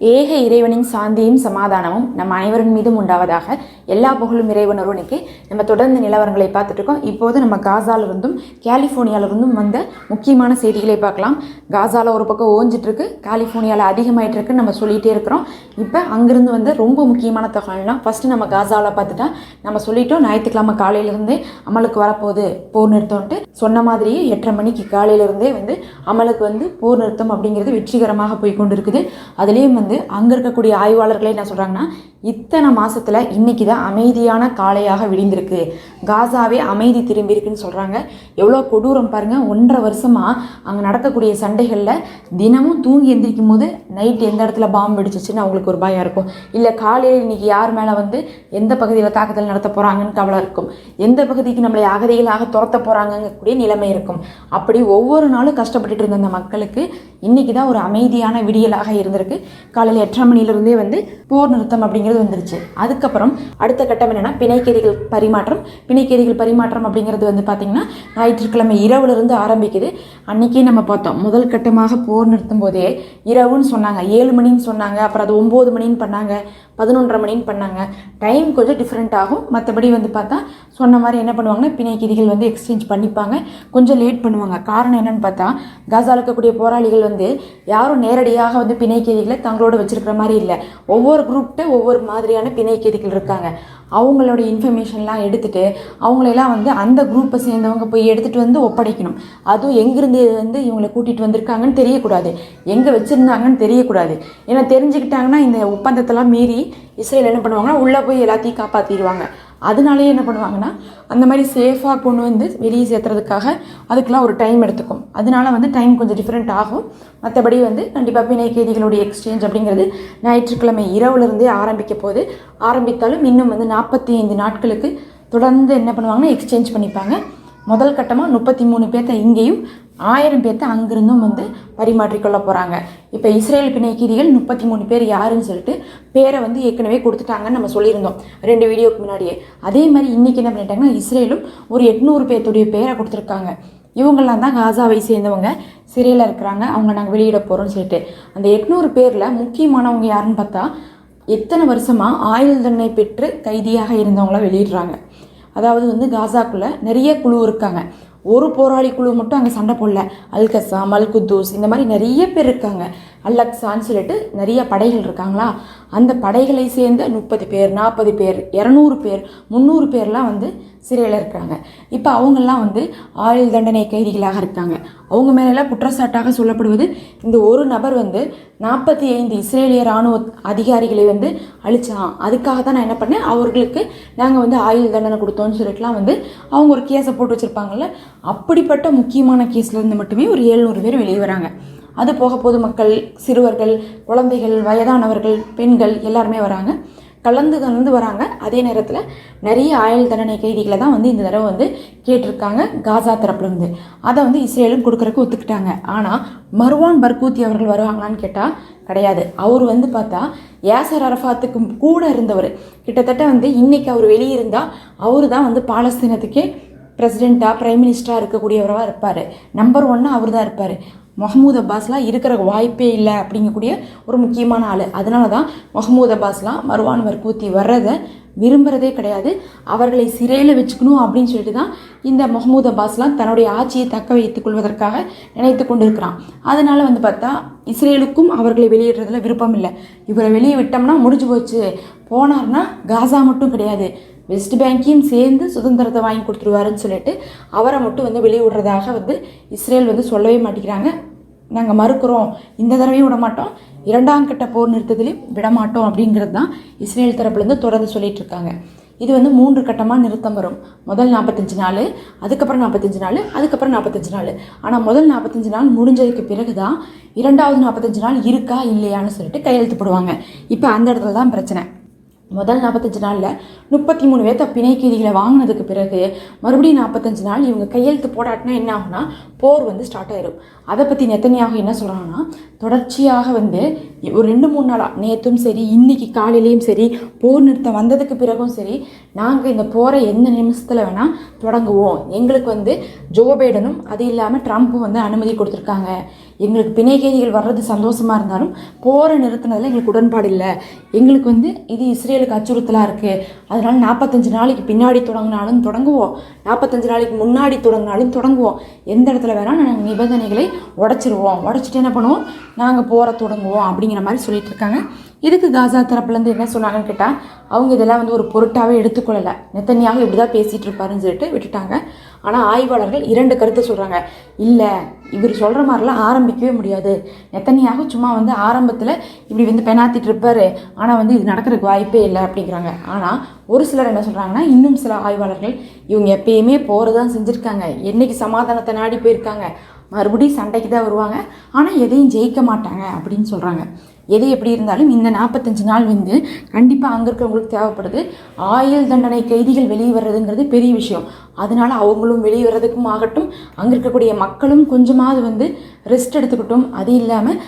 ஏக இறைவனின் சாந்தியும் சமாதானமும் நம் அனைவரின் மீதும் உண்டாவதாக எல்லா புகழும் இறைவன் ஒருவனுக்கு. நம்ம தொடர்ந்து நிலவரங்களை பார்த்துட்டு இருக்கோம். இப்போது நம்ம காசாலிருந்தும் இருந்தும் இருந்தும் வந்த முக்கியமான செய்திகளை பார்க்கலாம். காசாவில் ஒரு பக்கம் ஓஞ்சிட்ருக்கு கலிஃபோர்னியாவில் அதிகமாயிட்டு இருக்குன்னு நம்ம சொல்லிகிட்டே இருக்கிறோம். இப்போ அங்கேருந்து வந்து ரொம்ப முக்கியமான தகவல்னால் ஃபஸ்ட்டு நம்ம காசாவில் பார்த்துட்டா நம்ம சொல்லிட்டோம் ஞாயிற்றுக்கிழமை காலையிலேருந்தே அமலுக்கு வரப்போகுது போர் நிறுத்தம்ன்ட்டு. சொன்ன மாதிரியே எட்டரை மணிக்கு காலையிலேருந்தே வந்து அமலுக்கு வந்து போர் நிறுத்தம் அப்படிங்கிறது வெற்றிகரமாக போய் கொண்டு இருக்குது அதுலேயும் வந்து வந்து அங்கே இருக்கக்கூடிய ஆய்வாளர்களே என்ன சொல்கிறாங்கன்னா இத்தனை மாதத்தில் இன்னைக்கு தான் அமைதியான காலையாக விடிந்திருக்கு. காசாவே அமைதி திரும்பியிருக்குன்னு சொல்கிறாங்க எவ்வளோ கொடூரம் பாருங்கள் ஒன்றரை வருஷமாக அங்கே நடக்கக்கூடிய சண்டைகளில் தினமும் தூங்கி எந்திரிக்கும் போது நைட் எந்த இடத்துல பாம்பு வெடிச்சிச்சுன்னு அவங்களுக்கு ஒரு பயம் இருக்கும். இல்லை காலையில் இன்னைக்கு யார் மேலே வந்து எந்த பகுதியில் தாக்குதல் நடத்த போகிறாங்கன்னு கவலை இருக்கும். எந்த பகுதிக்கு நம்மளை அகதிகளாக துரத்த போகிறாங்கங்கக்கூடிய நிலைமை இருக்கும். அப்படி ஒவ்வொரு நாளும் கஷ்டப்பட்டுட்டு இருந்த அந்த மக்களுக்கு இன்னைக்கு தான் ஒரு அமைதியான விடியலாக இருந்திருக்கு. காலையில் எட்டரை மணிலிருந்தே வந்து போர் நிறுத்தம் அப்படிங்கிறது வந்துருச்சு. அதுக்கப்புறம் அடுத்த கட்டம் என்னென்னா பிணைக்கேதிகள் பரிமாற்றம். பிணைக்கேதிகள் பரிமாற்றம் அப்படிங்கிறது வந்து பார்த்திங்கன்னா ஞாயிற்றுக்கிழமை இரவுலேருந்து ஆரம்பிக்குது. அன்றைக்கே நம்ம பார்த்தோம். முதல் கட்டமாக போர் நிறுத்தும் போதே இரவுன்னு சொன்னாங்க ஏழு மணின்னு சொன்னாங்க அப்புறம் அது ஒம்பது மணின்னு பண்ணாங்க. பதினொன்றரை மணின்னு பண்ணாங்க. டைம் கொஞ்சம் டிஃப்ரெண்ட் ஆகும். மற்றபடி வந்து பார்த்தா சொன்ன மாதிரி என்ன பண்ணுவாங்கன்னா பிணைக்கிதிகள் வந்து எக்ஸ்சேஞ்ச் பண்ணிப்பாங்க. கொஞ்சம் லேட் பண்ணுவாங்க. காரணம் என்னன்னு பார்த்தா காசால இருக்கக்கூடிய போராளிகள் வந்து யாரும் நேரடியாக வந்து பிணைக்கிதிகளை தங்களோட வச்சுருக்கிற மாதிரி இல்லை. ஒவ்வொரு குரூப்கிட்ட ஒவ்வொரு மாதிரியான பிணைக்கிதிகள் இருக்காங்க. அவங்களோட இன்ஃபர்மேஷன்லாம் எடுத்துகிட்டு அவங்களெல்லாம் வந்து அந்த குரூப்பை சேர்ந்தவங்க போய் எடுத்துகிட்டு வந்து ஒப்படைக்கணும். அதுவும் எங்கேருந்து வந்து இவங்களை கூட்டிகிட்டு வந்திருக்காங்கன்னு தெரியக்கூடாது. எங்கே வச்சுருந்தாங்கன்னு தெரியக்கூடாது. ஏன்னா தெரிஞ்சுக்கிட்டாங்கன்னா இந்த ஒப்பந்தத்தெல்லாம் மீறி இஸ்ரேல் என்ன பண்ணுவாங்கன்னா உள்ளே போய் எல்லாத்தையும் காப்பாற்றிடுவாங்க அதனாலேயே என்ன பண்ணுவாங்கன்னா அந்த மாதிரி சேஃபாக கொண்டு வந்து வெளியே சேர்த்துறதுக்காக அதுக்கெலாம் ஒரு டைம் எடுத்துக்கும். அதனால வந்து டைம் கொஞ்சம் டிஃப்ரெண்ட் ஆகும். மற்றபடி வந்து கண்டிப்பாக பிணை கைதிகளுடைய எக்ஸ்சேஞ்ச் அப்படிங்கிறது ஞாயிற்றுக்கிழமை இரவுலேருந்தே ஆரம்பிக்க போது ஆரம்பித்தாலும் இன்னும் வந்து நாற்பத்தி ஐந்து நாட்களுக்கு தொடர்ந்து என்ன பண்ணுவாங்கன்னா எக்ஸ்சேஞ்ச் பண்ணிப்பாங்க. முதல் கட்டமாக முப்பத்தி மூணு பேர்த்த இங்கேயும் ஆயிரம் பேர்த்த அங்கிருந்தும் வந்து பரிமாற்றிக்கொள்ள போகிறாங்க இப்போ இஸ்ரேல் பிணைக்கீதிகள் முப்பத்தி மூணு பேர் யாருன்னு சொல்லிட்டு பேரை வந்து ஏற்கனவே கொடுத்துட்டாங்கன்னு நம்ம சொல்லியிருந்தோம். ரெண்டு வீடியோக்கு முன்னாடியே. அதே மாதிரி இன்றைக்கி என்ன பண்ணிட்டாங்கன்னா இஸ்ரேலும் ஒரு எட்நூறு பேர்த்துடைய பேரை கொடுத்துருக்காங்க. இவங்கெல்லாம் தான் காசாவை சேர்ந்தவங்க. சிறையில் இருக்கிறாங்க. அவங்க நாங்கள் வெளியிட போகிறோம்னு சொல்லிட்டு. அந்த எட்நூறு பேரில் முக்கியமானவங்க யாருன்னு பார்த்தா எத்தனை வருஷமாக ஆயுள் தண்டனை பெற்று கைதியாக இருந்தவங்கள வெளியிடுறாங்க. அதாவது வந்து காசாக்குள்ளே நிறைய குழு இருக்காங்க. ஒரு போராளி குழு மட்டும் அங்கே சண்டை போடல. அல்கசா மல்குத்தூஸ் இந்த மாதிரி நிறைய பேர் இருக்காங்க. அல்லக்சான்னு சொல்லிட்டு நிறைய படைகள் இருக்காங்களா? அந்த படைகளை சேர்ந்த முப்பது பேர் நாற்பது பேர் இரநூறு பேர் முந்நூறு பேர்லாம் வந்து சிறையில் இருக்கிறாங்க. இப்போ அவங்கெல்லாம் வந்து ஆயுள் தண்டனை கைதிகளாக இருக்காங்க. அவங்க மேலெல்லாம் குற்றச்சாட்டாக சொல்லப்படுவது இந்த ஒரு நபர் வந்து நாற்பத்தி ஐந்து இஸ்ரேலிய இராணுவ அதிகாரிகளை வந்து அழிச்சான். அதுக்காக தான் நான் என்ன பண்ணேன்? அவர்களுக்கு நாங்கள் வந்து ஆயுள் தண்டனை கொடுத்தோம்னு சொல்லிட்டுலாம் வந்து அவங்க ஒரு கேஸை போட்டு வச்சுருப்பாங்கல்ல? அப்படிப்பட்ட முக்கியமான கேஸில் இருந்து மட்டுமே ஒரு ஏழ்நூறு பேர் வெளியே வராங்க. அது போக பொதுமக்கள் சிறுவர்கள் குழந்தைகள் வயதானவர்கள் பெண்கள் எல்லாருமே வராங்க. கலந்து கலந்து வராங்க. அதே நேரத்தில் நிறைய ஆயுள் தண்டனை கைதிகளை தான் வந்து இந்த தடவை வந்து கேட்டிருக்காங்க காசா தரப்புலேருந்து. அதை வந்து இஸ்ரேலும் கொடுக்குறக்கு ஒத்துக்கிட்டாங்க. ஆனால் மர்வான் பர்கூத்தி அவர்கள் வருவாங்களான்னு கேட்டால் கிடையாது. அவர் வந்து பார்த்தா யாசர் அரஃபாத்துக்கு கூட இருந்தவர். கிட்டத்தட்ட வந்து இன்றைக்கி அவர் வெளியே இருந்தால் அவர் தான் வந்து பாலஸ்தீனத்துக்கே பிரசிடெண்ட்டாக ப்ரைம் மினிஸ்டராக இருக்கக்கூடியவராக இருப்பார். நம்பர் ஒன்னாக அவர் தான் இருப்பார். மஹமூத் அப்பாஸ்லாம் இருக்கிற வாய்ப்பே இல்லை அப்படிங்கக்கூடிய ஒரு முக்கியமான ஆள். அதனால தான் மஹமூத் அப்பாஸ்லாம் மருவான் வர்கூத்தி வர்றதை விரும்புகிறதே கிடையாது. அவர்களை சிறையில் வச்சுக்கணும் அப்படின்னு சொல்லிட்டு தான் இந்த மஹமூத் அப்பாஸ்லாம் தன்னுடைய ஆட்சியை தக்க வைத்துக் கொள்வதற்காக நினைத்து கொண்டிருக்கிறான். அதனால் வந்து பார்த்தா இஸ்ரேலுக்கும் அவர்களை வெளியிடுறதுல விருப்பம் இல்லை. இவரை வெளியே விட்டோம்னா முடிஞ்சு போச்சு. போனார்னா காசா மட்டும் கிடையாது. வெஸ்ட் பேங்க்கையும் சேர்ந்து சுதந்திரத்தை வாங்கி கொடுத்துருவாருன்னு சொல்லிட்டு அவரை மட்டும் வந்து வெளியே விடுறதாக வந்து இஸ்ரேல் வந்து சொல்லவே மாட்டேங்கிறாங்க. நாங்கள் மறுக்கிறோம். இந்த தடவையும் விட மாட்டோம். இரண்டாம் கட்ட போர் நிறுத்தத்திலையும் விட மாட்டோம் அப்படிங்கிறது தான் இஸ்ரேல் தரப்புலேருந்து தொடர்ந்து சொல்லிட்டு இருக்காங்க. இது வந்து மூன்று கட்டமாக நிறுத்தம் வரும். முதல் நாற்பத்தஞ்சு நாள் அதுக்கப்புறம் நாற்பத்தஞ்சு நாள் அதுக்கப்புறம் நாற்பத்தஞ்சு நாள். ஆனால் முதல் நாற்பத்தஞ்சு நாள் முடிஞ்சதுக்கு பிறகு தான் இரண்டாவது நாற்பத்தஞ்சு நாள் இருக்கா இல்லையான்னு சொல்லிட்டு கையெழுத்து போடுவாங்க. இப்போ அந்த இடத்துல தான் பிரச்சனை. முதல் நாற்பத்தஞ்சு நாளில் முப்பத்தி மூணு பேர்த்த பிணை கைதிகளை வாங்கினதுக்கு பிறகு மறுபடியும் நாற்பத்தஞ்சு நாள் இவங்க கையெழுத்து போடாட்டினா என்ன ஆகுனா போர் வந்து ஸ்டார்ட் ஆயிரும். அதை பற்றி நெத்தனியாக என்ன சொல்கிறாங்கன்னா தொடர்ச்சியாக வந்து ஒரு ரெண்டு மூணு நாளாக நேற்றும் சரி இன்னைக்கு காலையிலையும் சரி போர் நிறுத்தம் வந்ததுக்கு பிறகும் சரி நாங்கள் இந்த போரை எந்த நிமிஷத்தில் வேணால் தொடங்குவோம். எங்களுக்கு வந்து ஜோ பைடனும் அது இல்லாமல் ட்ரம்ப்பும் வந்து அனுமதி கொடுத்துருக்காங்க. எங்களுக்கு பிணைகேதிகள் வர்றது சந்தோஷமாக இருந்தாலும் போரை நிறுத்தினதில் எங்களுக்கு உடன்பாடு இல்லை. எங்களுக்கு வந்து இது இஸ்ரேலுக்கு அச்சுறுத்தலாக இருக்குது அதனால் நாற்பத்தஞ்சு நாளைக்கு பின்னாடி தொடங்கினாலும் தொடங்குவோம். நாற்பத்தஞ்சு நாளைக்கு முன்னாடி தொடங்கினாலும் தொடங்குவோம். எந்த இடத்துல வேணால் நாங்கள் நிபந்தனைகளை உடச்சிருவோம். உடச்சிட்டு என்ன பண்ணுவோம்? நாங்கள் போகிற தொடங்குவோம் அப்படிங்கிற மாதிரி சொல்லிட்டு இருக்காங்க. இதுக்கு காசா தரப்புலேருந்து என்ன சொன்னாங்கன்னு கேட்டால் அவங்க இதெல்லாம் வந்து ஒரு பொருட்டாகவே எடுத்துக்கொள்ளலை. நெத்தனியாக இப்படி தான் பேசிகிட்டு இருப்பாருன்னு சொல்லிட்டு விட்டுட்டாங்க. ஆனால் ஆய்வாளர்கள் இரண்டு கருத்தை சொல்கிறாங்க இல்லை இவர் சொல்கிற மாதிரிலாம் ஆரம்பிக்கவே முடியாது. நெத்தனியாக சும்மா வந்து ஆரம்பத்தில் இப்படி வந்து பெனாத்திட்டு இருப்பார். ஆனால் வந்து இது நடக்கிறதுக்கு வாய்ப்பே இல்லை அப்படிங்கிறாங்க. ஆனால் ஒரு சிலர் என்ன சொல்கிறாங்கன்னா இன்னும் சில ஆய்வாளர்கள் இவங்க எப்பயுமே போகிறதான் செஞ்சுருக்காங்க. என்னைக்கு சமாதானத்தை நாடி போயிருக்காங்க. மறுபடியும் சண்டைக்கு தான் வருவாங்க. ஆனால் எதையும் ஜெயிக்க மாட்டாங்க அப்படின்னு சொல்கிறாங்க எது எப்படி இருந்தாலும் இந்த நாற்பத்தஞ்சு நாள் வந்து கண்டிப்பாக அங்கே இருக்கிறவங்களுக்கு தேவைப்படுது. ஆயுள் தண்டனை கைதிகள் வெளியே வர்றதுங்கிறது பெரிய விஷயம். அதனால் அவங்களும் வெளியே வர்றதுக்கும் ஆகட்டும் அங்கே இருக்கக்கூடிய மக்களும் கொஞ்சமாவது வந்து ரெஸ்ட் எடுத்துக்கிட்டும். அது இல்லாமல்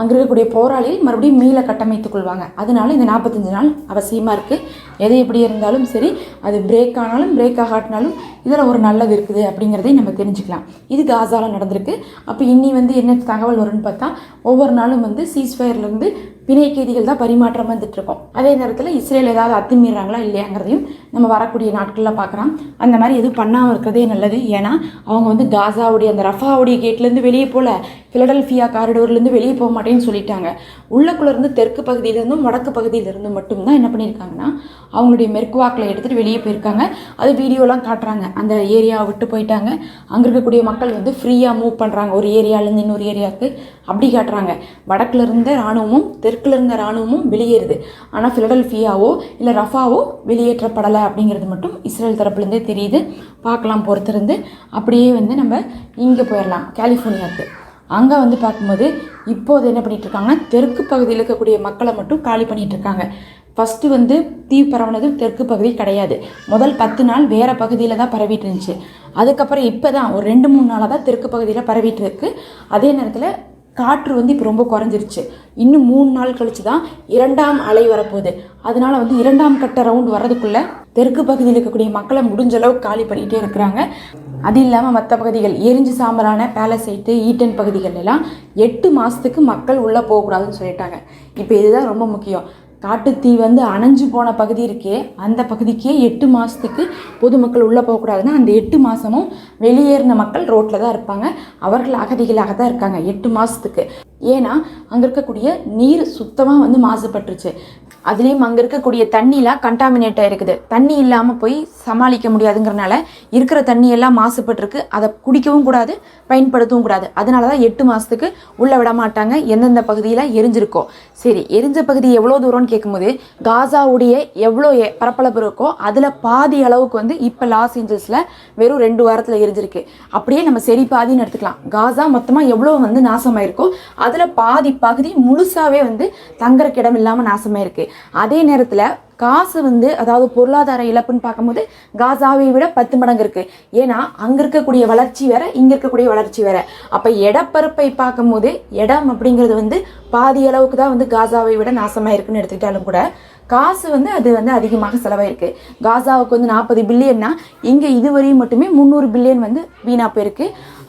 அங்கே இருக்கக்கூடிய போராளிகள் மறுபடியும் மீள கட்டமைத்துக் கொள்வாங்க. அதனால இந்த நாற்பத்தஞ்சு நாள் அவசியமாக இருக்குது எது எப்படி இருந்தாலும் சரி அது பிரேக் ஆனாலும் பிரேக் ஆகாட்டினாலும் இதில் ஒரு நல்லது இருக்குது அப்படிங்கிறதையும் நம்ம தெரிஞ்சுக்கலாம். இது காசாவில் நடந்திருக்கு. அப்போ இன்னி வந்து என்ன தகவல் வரும்னு பார்த்தா ஒவ்வொரு நாளும் வந்து சீஸ்ஃபயர்லேருந்து பிணை கைதிகள் தான் பரிமாற்றம் வந்துட்டு இருக்கோம் அதே நேரத்தில் இஸ்ரேல் ஏதாவது அத்துமீறாங்களா இல்லையாங்கிறதையும் நம்ம வரக்கூடிய நாட்களில் பார்க்குறோம் அந்த மாதிரி எதுவும் பண்ணாமல் இருக்கிறதே நல்லது. ஏன்னா அவங்க வந்து காசாவுடைய அந்த ரஃபாவுடைய கேட்லேருந்து வெளியே போகல ஃபிலடல்ஃபியா காரிடோர்லேருந்து வெளியே போக மாட்டேன்னு சொல்லிட்டாங்க. உள்ளக்குள்ளேருந்து தெற்கு பகுதியிலேருந்தும் வடக்கு பகுதியிலேருந்து மட்டும்தான் என்ன பண்ணியிருக்காங்கன்னா அவங்களுடைய மெர்க்குவாக்கில் எடுத்துகிட்டு வெளியே போயிருக்காங்க. அது வீடியோலாம் காட்டுறாங்க. அந்த ஏரியாவை விட்டு போயிட்டாங்க. அங்கே இருக்கக்கூடிய மக்கள் வந்து ஃப்ரீயாக மூவ் பண்ணுறாங்க ஒரு ஏரியாவிலேருந்து இன்னொரு ஏரியாவுக்கு அப்படி காட்டுறாங்க. வடக்குல இருந்த தெற்கு தெற்குல இருந்த இராணுவமும் வெளியேறுது. ஆனால் ஃபிலடல்ஃபியாவோ இல்லை ரஃபாவோ வெளியேற்றப்படலை அப்படிங்கிறது மட்டும் இஸ்ரேல் தரப்புலேருந்தே தெரியுது. பார்க்கலாம் பொறுத்திருந்து. அப்படியே வந்து நம்ம இங்கே போயிடலாம் கலிஃபோர்னியாவுக்கு அங்கே வந்து பார்க்கும்போது இப்போது என்ன பண்ணிட்டு இருக்காங்கன்னா தெற்கு பகுதியில் இருக்கக்கூடிய மக்களை மட்டும் காலி பண்ணிகிட்ருக்காங்க இருக்காங்க ஃபஸ்ட்டு வந்து தீ பரவுனது தெற்கு பகுதி கிடையாது. முதல் பத்து நாள் வேறு பகுதியில் தான் பரவிட்டு இருந்துச்சு அதுக்கப்புறம் இப்போ தான் ஒரு ரெண்டு மூணு நாளாக தான் தெற்கு பகுதியில் பரவிட்டு இருக்கு அதே நேரத்தில் காற்று வந்து இப்போ ரொம்ப குறைஞ்சிருச்சு. இன்னும் மூணு நாள் கழிச்சு தான் இரண்டாம் அலை வரப்போகுது. அதனால் வந்து இரண்டாம் கட்ட ரவுண்ட் வர்றதுக்குள்ளே தெற்கு பகுதியில் இருக்கக்கூடிய மக்களை முடிஞ்ச அளவுக்கு காலி பண்ணிகிட்டே இருக்கிறாங்க. அது இல்லாமல் மற்ற பகுதிகள் எரிஞ்சு சாம்பலான பேலசைட்டு ஈட்டன் பகுதிகள் எல்லாம் எட்டு மாதத்துக்கு மக்கள் உள்ளே போகக்கூடாதுன்னு சொல்லிட்டாங்க. இப்போ இதுதான் ரொம்ப முக்கியம். காட்டுத்தீ வந்து அணைஞ்சு போன பகுதி இருக்கே அந்த பகுதிக்கே எட்டு மாதத்துக்கு பொதுமக்கள் உள்ளே போகக்கூடாதுன்னா அந்த எட்டு மாதமும் வெளியேறின மக்கள் ரோட்டில் தான் இருப்பாங்க. அவர்கள் அகதிகளாக தான் இருக்காங்க எட்டு மாதத்துக்கு ஏன்னா அங்கே இருக்கக்கூடிய நீர் சுத்தமாக வந்து மாசுபட்டுருச்சு. அதுலேயும் அங்கே இருக்கக்கூடிய தண்ணிலாம் கண்டாமினேட் ஆகிருக்குது தண்ணி இல்லாமல் போய் சமாளிக்க முடியாதுங்கிறனால இருக்கிற தண்ணியெல்லாம் மாசுபட்டுருக்கு. மாசுபட்டிருக்கு அதை குடிக்கவும் கூடாது பயன்படுத்தவும் கூடாது. அதனால தான் எட்டு மாதத்துக்கு உள்ளே விட மாட்டாங்க. எந்தெந்த பகுதியில் எரிஞ்சிருக்கோ. சரி எரிஞ்ச பகுதி எவ்வளோ தூரம்னு கேட்கும்போது காசாவுடைய எவ்வளோ எ- பரப்பளவு இருக்கோ அதில் பாதி அளவுக்கு வந்து இப்போ லாஸ் ஏஞ்சல்ஸில் வெறும் ரெண்டு வாரத்தில் எரிஞ்சிருக்கு. அப்படியே நம்ம சரி பாதின்னு எடுத்துக்கலாம். காசா மொத்தமாக எவ்வளோ வந்து நாசமாயிருக்கோ அதில் பாதி பகுதி முழுசாகவே வந்து தங்குறக்கு இடம் இல்லாமல் நாசமாயிருக்கு. அதே நேரத்தில் காசு வந்து அதாவது பொருளாதார இழப்புன்னு பார்க்கும்போது காசாவை விட பத்து மடங்கு இருக்கு. ஏன்னா அங்க இருக்கக்கூடிய வளர்ச்சி வேற இங்க இருக்கக்கூடிய வளர்ச்சி வேற. அப்ப இடப்பரப்பை பார்க்கும்போது இடம் அப்படிங்கிறது வந்து பாதி அளவுக்கு தான் வந்து காசாவை விட நாசமாயிருக்குன்னு எடுத்துக்கிட்டாலும் கூட காசு வந்து அது வந்து அதிகமாக செலவாயிருக்கு. காசாவுக்கு வந்து நாற்பது பில்லியன்னா இங்கே இதுவரையும் மட்டுமே முந்நூறு பில்லியன் வந்து வீணாக போயிருக்கு.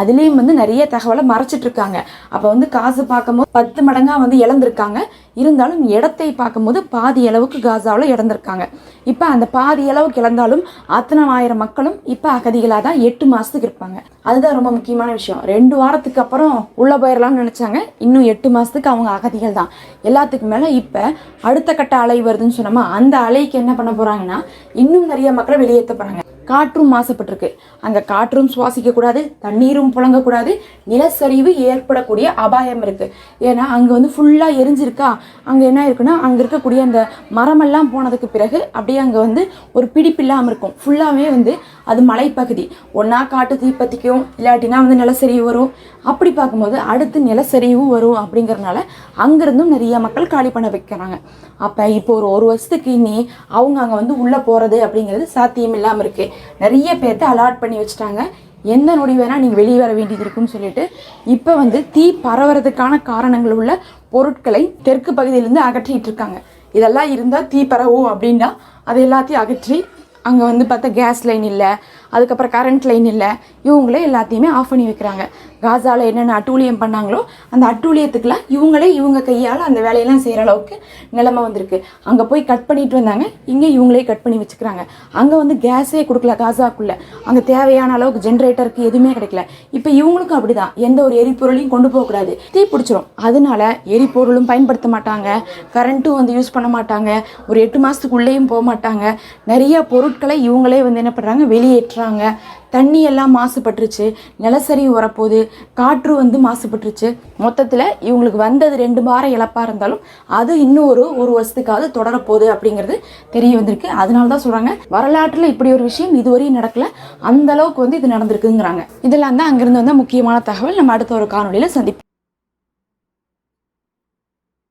அதுலேயும் வந்து நிறைய தகவலை மறைச்சிட்டு இருக்காங்க அப்போ வந்து காசு பார்க்கும்போது பத்து மடங்கா வந்து இழந்திருக்காங்க. இருந்தாலும் இடத்தை பார்க்கும்போது பாதி அளவுக்கு காசாவில் இழந்திருக்காங்க. இப்போ அந்த பாதி அளவுக்கு இழந்தாலும் அத்தனை ஆயிரம் மக்களும் இப்போ அகதிகளாக தான் எட்டு மாதத்துக்கு இருப்பாங்க. அதுதான் ரொம்ப முக்கியமான விஷயம். ரெண்டு வாரத்துக்கு அப்புறம் உள்ளே போயிடலாம்னு நினச்சாங்க. இன்னும் எட்டு மாதத்துக்கு அவங்க அகதிகள் தான். எல்லாத்துக்கு மேலே இப்போ அடுத்த கட்ட அலை வருதுன்னு சொன்னோமா அந்த அலைக்கு என்ன பண்ண போகிறாங்கன்னா இன்னும் நிறைய மக்களை வெளியேற்ற போகிறாங்க காற்றும் மாசுபட்டிருக்கு அந்த காற்றும் சுவாசிக்கக்கூடாது தண்ணீரும் புழங்கக்கூடாது நிலச்சரிவு ஏற்படக்கூடிய அபாயம் இருக்குது ஏன்னா அங்கே வந்து ஃபுல்லாக எரிஞ்சிருக்கா? அங்கே என்ன இருக்குன்னா அங்கே இருக்கக்கூடிய அந்த மரமெல்லாம் போனதுக்கு பிறகு அப்படியே அங்கே வந்து ஒரு பிடிப்பு இல்லாமல் இருக்கும். ஃபுல்லாகவே வந்து அது மலைப்பகுதி. ஒன்றா காட்டு தீப்பத்திக்கும் இல்லாட்டினா வந்து நிலச்சரிவு வரும். அப்படி பார்க்கும்போது அடுத்து நிலச்சரிவு வரும் அப்படிங்கறதுனால அங்கேருந்தும் நிறைய மக்கள் காலி பண்ண வைக்கிறாங்க. அப்போ இப்போ ஒரு ஒரு வருஷத்துக்கு இனி அவங்க அங்கே வந்து உள்ளே போகிறது அப்படிங்கிறது சாத்தியம் இல்லாமல் இருக்குது நிறைய பேர்த்த அலாட் பண்ணி வச்சுட்டாங்க. எந்த நொடி வேணா நீங்க வெளியே வர வேண்டியது இருக்குன்னு சொல்லிட்டு இப்போ வந்து தீ பரவறதுக்கான காரணங்கள் உள்ள பொருட்களை தெற்கு பகுதியிலேருந்து அகற்றிட்டு இருக்காங்க. இதெல்லாம் இருந்தால் தீ பரவும் அப்படின்னா அது எல்லாத்தையும் அகற்றி அங்கே வந்து பார்த்தா கேஸ் லைன் இல்லை அதுக்கப்புறம் கரண்ட் லைன் இல்லை. இவங்களே எல்லாத்தையுமே ஆஃப் பண்ணி வைக்கிறாங்க. காசாவில் என்னென்ன அட்டூழியம் பண்ணாங்களோ அந்த அட்டூழியத்துக்குலாம் இவங்களே இவங்க கையால் அந்த வேலையெல்லாம் செய்கிற அளவுக்கு நிலைமை வந்திருக்கு. அங்கே போய் கட் பண்ணிட்டு வந்தாங்க. இங்கே இவங்களே கட் பண்ணி வச்சுக்கிறாங்க. அங்கே வந்து கேஸே கொடுக்கல காசாக்குள்ளே. அங்கே தேவையான அளவுக்கு ஜென்ரேட்டருக்கு எதுவுமே கிடைக்கல. இப்போ இவங்களுக்கும் அப்படி தான் எந்த ஒரு எரிபொருளையும் கொண்டு போகக்கூடாது தீ பிடிச்சிரும். அதனால எரிபொருளும் பயன்படுத்த மாட்டாங்க. கரண்ட்டும் வந்து யூஸ் பண்ண மாட்டாங்க. ஒரு எட்டு மாதத்துக்குள்ளேயும் போக மாட்டாங்க. நிறைய பொருட்களை இவங்களே வந்து என்ன பண்ணுறாங்க வெளியேற்றுறாங்க தண்ணி எல்லாம் மாசுபட்டுருச்சு. நிலசரி வரப்போகுது. காற்று வந்து மாசுபட்டுருச்சு. மொத்தத்தில் இவங்களுக்கு வந்தது ரெண்டு வாரம் இழப்பாக இருந்தாலும் அது இன்னும் ஒரு ஒரு வருஷத்துக்காவது தொடரப்போகுது அப்படிங்கிறது தெரிய வந்திருக்கு. அதனால தான் சொல்கிறாங்க வரலாற்றில் இப்படி ஒரு விஷயம் இதுவரையும் நடக்கல. அந்த அளவுக்கு வந்து இது நடந்திருக்குங்கிறாங்க. இதெல்லாம் தான் அங்கேருந்து வந்த முக்கியமான தகவல். நம்ம அடுத்த ஒரு காணொலியில் சந்திப்போம்.